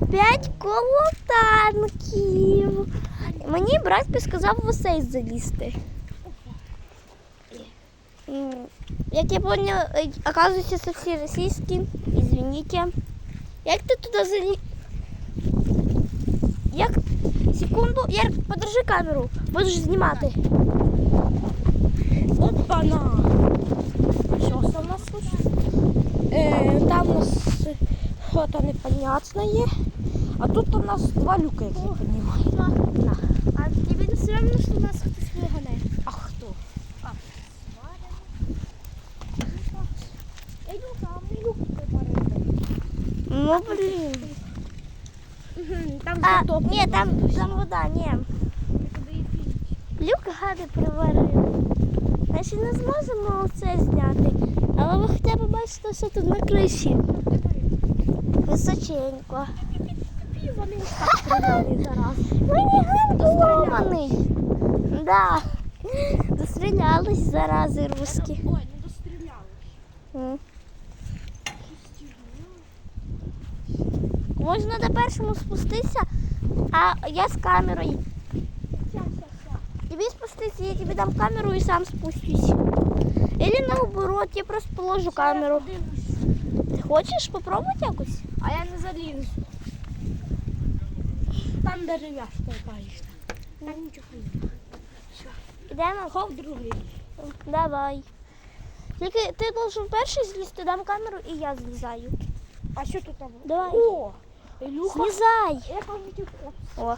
опять коло танків. Мені брат підказав в осей залізти. Як я поняла, е, оказується, це всі російські. Извините. Як ти туди заліз? Як? Секунду, Ярик, подержи камеру, будеш знімати. Опа-на! Що це у Е, непонятне є. А тут у нас два люки, як я розумію. А тобі не все одно, що нас хтось вигане. А хто? Я йду там, не люк Ну, блін. Там А, ні, там, там вода, ні. Люк гади приварив. Значить не зможемо це зняти. Але ви хоча б бачите, що тут на криші. Височенько. Вони так стріляли зараз. Мініган зломаний. Да. Дострілялись зарази руски. Ой, не достріляли. Можна до першому спуститися, а я з камерою. Тобі спуститися, я тобі дам камеру і сам спустюсь. Или наоборот, я просто положу камеру. Ти хочеш попробувати якось? А я не залізу. Там дерев'яшка якась. Там нічого не Ідемо? Хов другий. Давай. Тільки ти должен перший злізти, дам камеру і я злізаю. А що тут там? Давай. О! Ілюха. Злізай. Я кажу, О,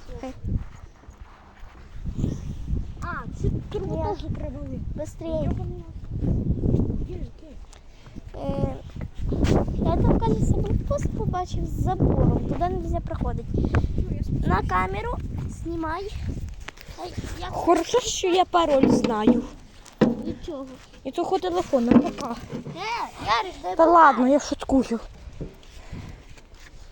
А, ці трубу теж продали. быстрее. Гірки. Е, Я там, кажется, блокпост побачив з забором. Туди не можна проходити. На камеру знімай. Я Хорошо, що я пароль знаю. нічого. І того телефона пока. Е, Та ладно, я шуткую.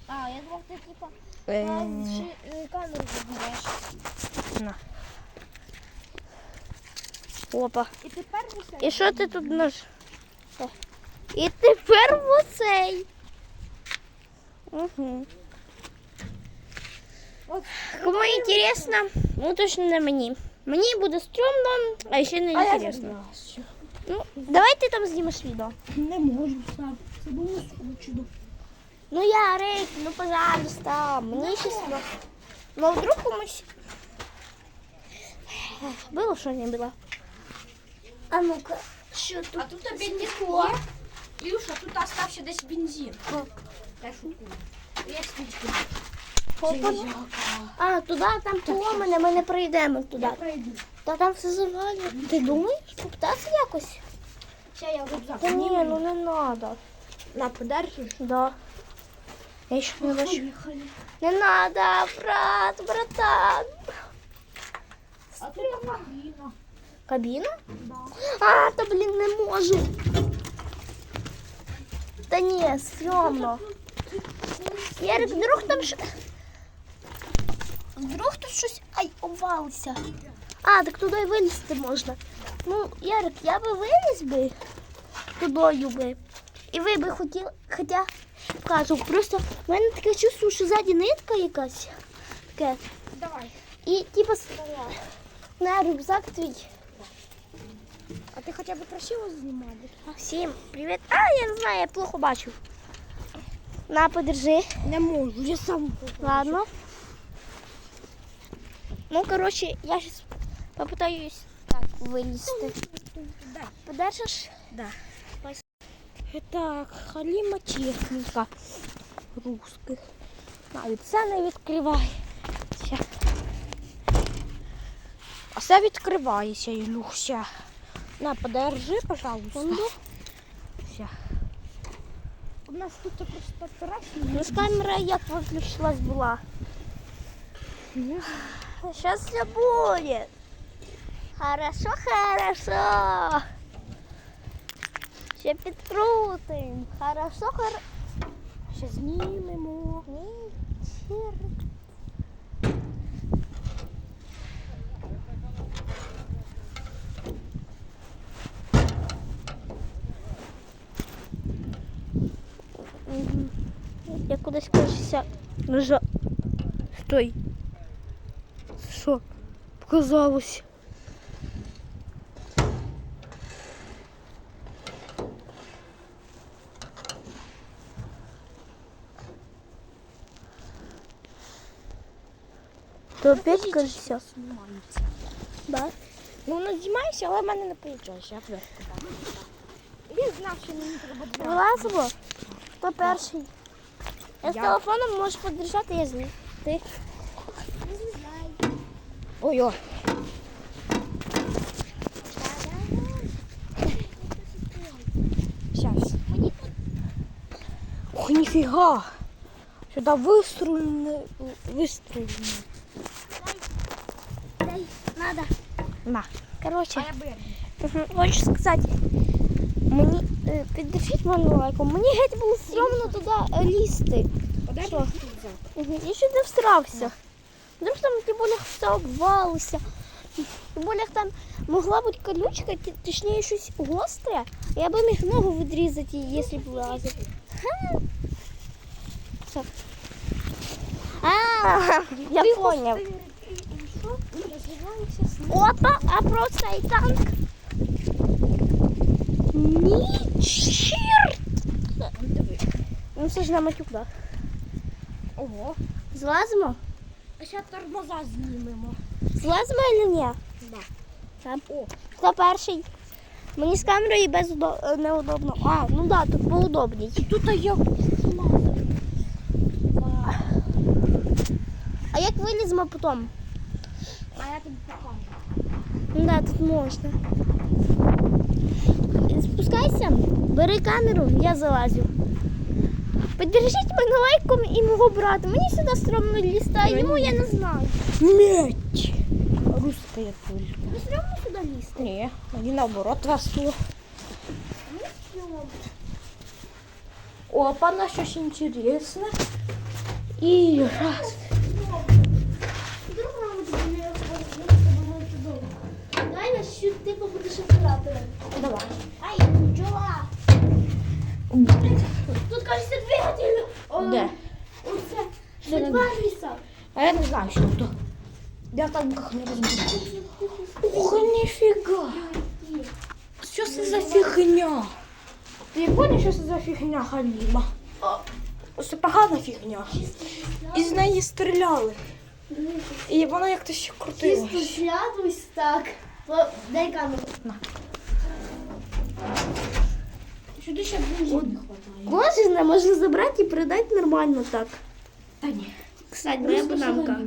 А, я думав, ти типа Е, е, камеру забереш. на. Опа. І тепер І що ти тут наш? І тепер в оцей. Угу. От. Кому інтересно, ну точно не мені. Мені буде стрьомно, а ще не А я інтересно. забрала. Ну, давай ти там знімеш відео. Не можу сам. Це було скучно. Ну я рейк, ну пожалуйста, мені щось. Ну, ну а вдруг комусь. Було що не було? А ну-ка, що тут? А тут бензин є. Ілюша, тут остався десь бензин. Я шукую. А, туди, там поломане, ми не прийдемо туди. Пройду. Та там все завалено. Ти думаєш, попитатися якось? Ще я рюкзак. Та ні, ну не треба. На, подержиш? Да. Я ще не бачу. Не надо, брат, братан. А тут кабіна. Кабіна? Да. А, та блін, не можу. Та ні, стрьомно. Ярик, вдруг там ш... Вдруг тут щось. Ай, обвалився. А, так туди й вилізти можна. Ну, Ярик, я би виліз би тудою би. І ви би хотіли, хоча кажу, просто в мене таке чувство, що ззаді нитка якась. Таке. Давай. І типу на рюкзак твій. А ти хоча б красиво знімати? Всім привіт. А, я не знаю, я плохо бачу. На, подержи. Не можу, я сам. Ладно. Ну, короче, я сейчас попытаюсь так вылезти. Дай. Подержиш? Да. Так, халіма техніка русських. Навіть це не відкривається. А це відкривається, Ілюся. На, подержи, пожалуйста. Все. У нас тут просто красиво. Ну, камера як виключилась була. Сейчас все будет. Хорошо, хорошо. Ще підкрутим. Хорошо, хорошо. Ще знімемо. Ні, Мгм. Як кудись кажеться нажа. Стой. Що? Показалось. То опять кажеться. Да? Ну, воно знімається, але в мене не виходить. Я вверх Він знав, що мені треба два. Вилазимо. Хто перший? Я з Я. телефоном можеш подержати, я з ним. Ти. Ой, ой. Сейчас. Ох, ніфіга. Сюди виструльне. Виструльне. Дай, надо. На. Короче, би. мгм, хочу сказати, мені е, піддержіть мене лайком. Мені геть було стрьомно туди е, лізти. Що? Мгм, Я ще не встрався. Вдруг там тим більше все обвалося. Тим більше там могла бути колючка, ті- точніше щось гостре. Я би міг ногу відрізати, якщо б влазив. Ха. Все. А, я поняв. Опа, а про цей танк. Ні, Чорт! Ну це ж на матюк. Ого. Злазимо? А ще тормоза знімемо. Злазимо чи ні? Да. Так. Хто перший? Мені з камерою без удо- е, неудобно. А, ну да, тут поудобній. Тут я А як виліземо потім? А я тобі покажу. Ну да, тут можна. Спускайся, бери камеру, я залазю. Подержіть мене лайком і мого брата. Мені сюди стрьомно лізти, а йому я не знаю. Меч. Русская пулька. Ну стрьомно сюди лізти. Не, они наоборот весело. Опа, на щось интересно. И раз. Вдруг нам буде не розповідати чудово. Дай нас що ти побудеш оператором. Давай. Ай, бджола. Тут кажеться двигатель. О, Де? Оце. Де Це він? два ліса. А я не знаю, что это. Я там как не разберу. Ух, нифига. Что это за фигня? Ты понял, что это за фигня, Халіма? Це погана фігня. І з неї стріляли. І вона як-то ще крутилась. Чисто сядусь так. Дай камеру. Сюди ще бензин не хватає. Кожне можна забрати і передати нормально так. Та ні. Кстати, моя бананка.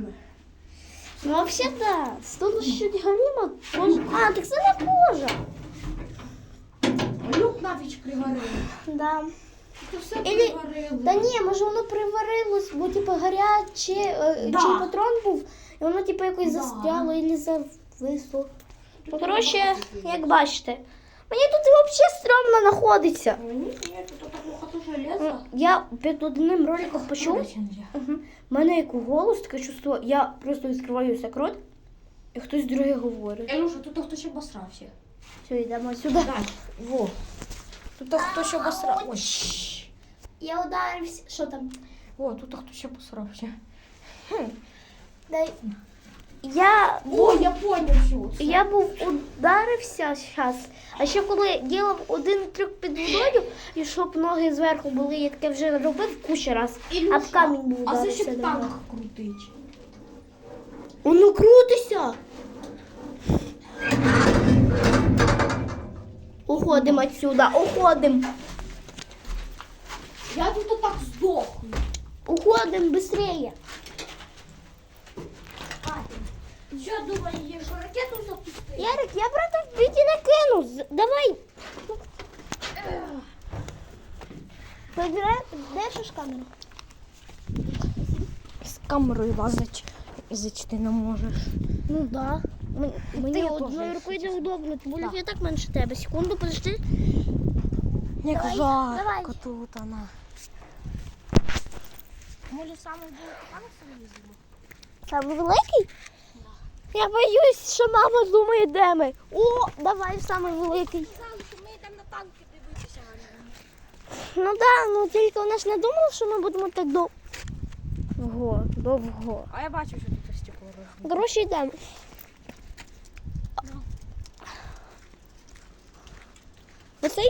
Ну, вообще, да. Тут чуть галіма. Кожа. А, так це не кожа. Люк навіть приварили. Да. Це все Или- приварили. Та ні, може воно приварилось, бо типу гаряче, е, Да. чи патрон був, і воно типу якось Да. застряло або зависло. Коротше, як бачите, мені тут взагалі стрьомно знаходиться. Я під одним роликом почув. Угу. У мене як голос, таке чувство, я просто відкриваю секрет, і хтось другий говорить. Ілюша, тут хтось обосрався. Все, йдемо сюди. Во. Тут хтось обосрався. Ой. Я ударився. Що там? О, тут хтось обосрався. Дай. Я О, був, я поняв, що це. я був ударився зараз. А ще коли ділав один трюк під водою, і щоб ноги зверху були, я таке вже робив кучу раз. А в камінь був А це ще танк крутить. Воно крутиться. Уходимо отсюда, уходимо. Я тут так здохну. Уходим быстрее. Що думаєш, ракету запустити? Ярик, я брата в біті не кину. З- Давай. Вибирай, держиш камеру. З камерою лазить. Язич ти не можеш. Ну да. М- Мені я одною рукою неудобно, тим більше Да. я так менше тебе. Секунду, подожди. Як Давай, жарко давай. тут вона. Може саме було там візьмемо? Самий великий? Я боюсь, що мама думає, де ми. О, давай самий великий. Ми йдемо на танки дивитися. Ну да, ну тільки вона ж не думала, що ми будемо так довго. Довго. А я бачу, що тут стекло. Коротше, йдемо. Оцей.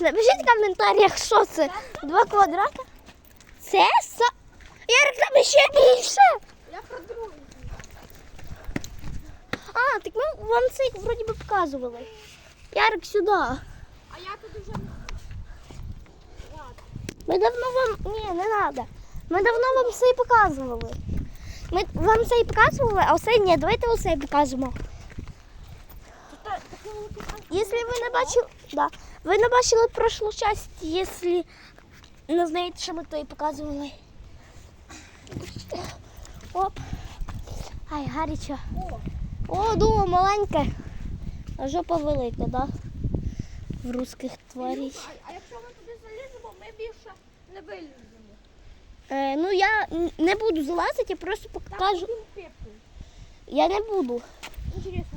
Напишіть в коментарях, що це? Два квадрата? Це са. Ярик, там ще більше. Я про другий. А, так ми вам цей вроді би показували. Ярик сюди. А я тут уже не Ми давно вам. Ні, не треба. Ми давно вам це і показували. Ми вам це і показували, а оце ні, давайте оце і покажемо. Якщо ви не бачили, да. ви не бачили прошлу часть, якщо не знаєте, що ми то і показували. Оп. Ай, гарячо. О, О, думаю, маленьке. А жопа велика, да? В русських тварей. а, якщо ми туди заліземо, ми більше не виліземо. Е, ну я не буду залазити, я просто покажу. Пепел. Я не буду.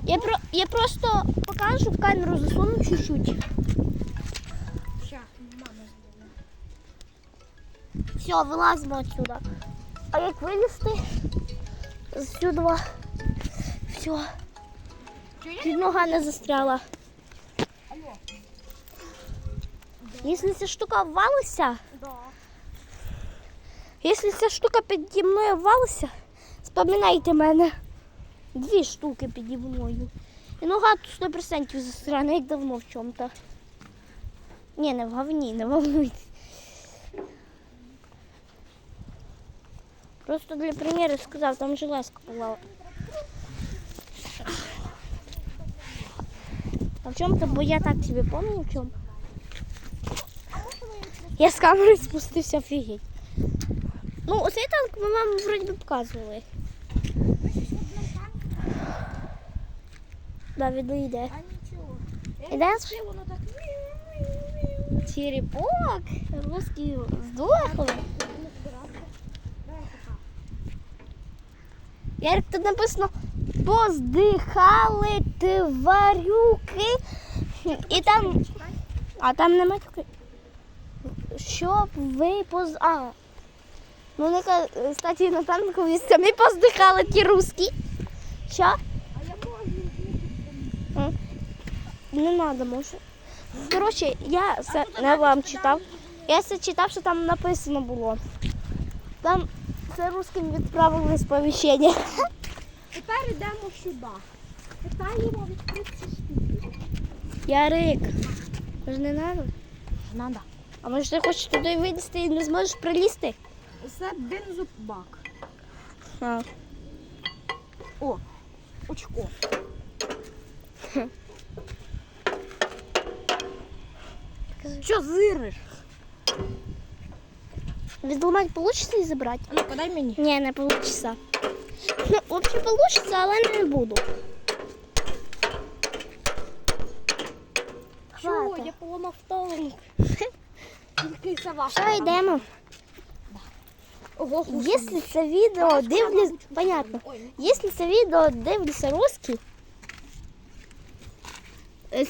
Я, про, я просто покажу в камеру засуну чуть-чуть. Все, вилазимо отсюда. А як вилізти? Сюди. Все. Чуть нога не застряла. Якщо ця штука ввалиться, Да. якщо ця штука піді мною ввалиться, споминайте мене. Дві штуки піді мною. І нога тут 100% застряне, як давно в чому-то. Ні, не в говні, не волнуйтесь. Просто для примеру сказав, там железка була. А в чому-то, бо я так себе помню в чому. Я з камери спустився офігеть. Ну, оцей танк ми вам вроді би показували. Да. А нічого. Я Іде? Черепок. Русський здохли. Ярик, тут написано поздихали тварюки. І там. А там нема тільки. Щоб ви поз. А. Ну, не кстати, на танкові самі поздихали ті русські. Що? А я можу. Не треба, може. Коротше, я це не вам читав. Я це читав, що там написано було. Там це русским відправили сповіщення. Тепер йдемо сюди. Питаємо відкрити штуки. Ярик, ж не треба. Надо. А може ти хочеш туди вилізти і не зможеш прилізти? Це бензобак. А. О, очко. Що зириш? Відламати вийде і забрати? Ну подай мені. Ні, не вийде. Ну, взагалі вийде, але не буду. Чого? Я поламав танк. Тільки ваше. Що йдемо? Ого, Якщо це відео дивлюсь, понятно. Якщо це відео дивляться русські,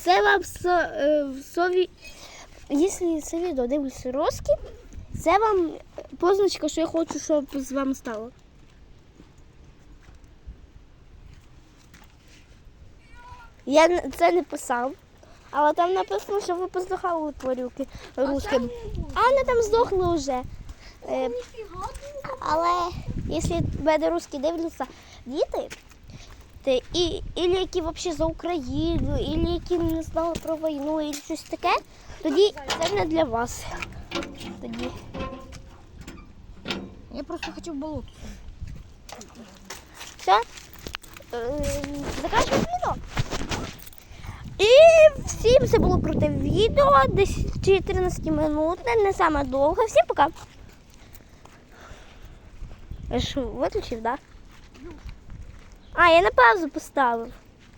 це вам е, сові... Якщо це відео дивляться русські, це вам позначка, що я хочу, щоб з вами стало. Я це не писав, але там написано, що ви поздохали тварюки русським. А вони там здохли вже. Е, але якщо мене русські дивляться діти, ти, і, і які взагалі за Україну, і які не знали про війну, і щось таке, тоді це не для вас. Тоді. Я просто хочу в болото. Все. Е, Заканчуємо відео. І всім це було круте відео, десь 14 минутне, не саме довге. Всім пока. Я ж виключив, так? Да? А, я на паузу поставив.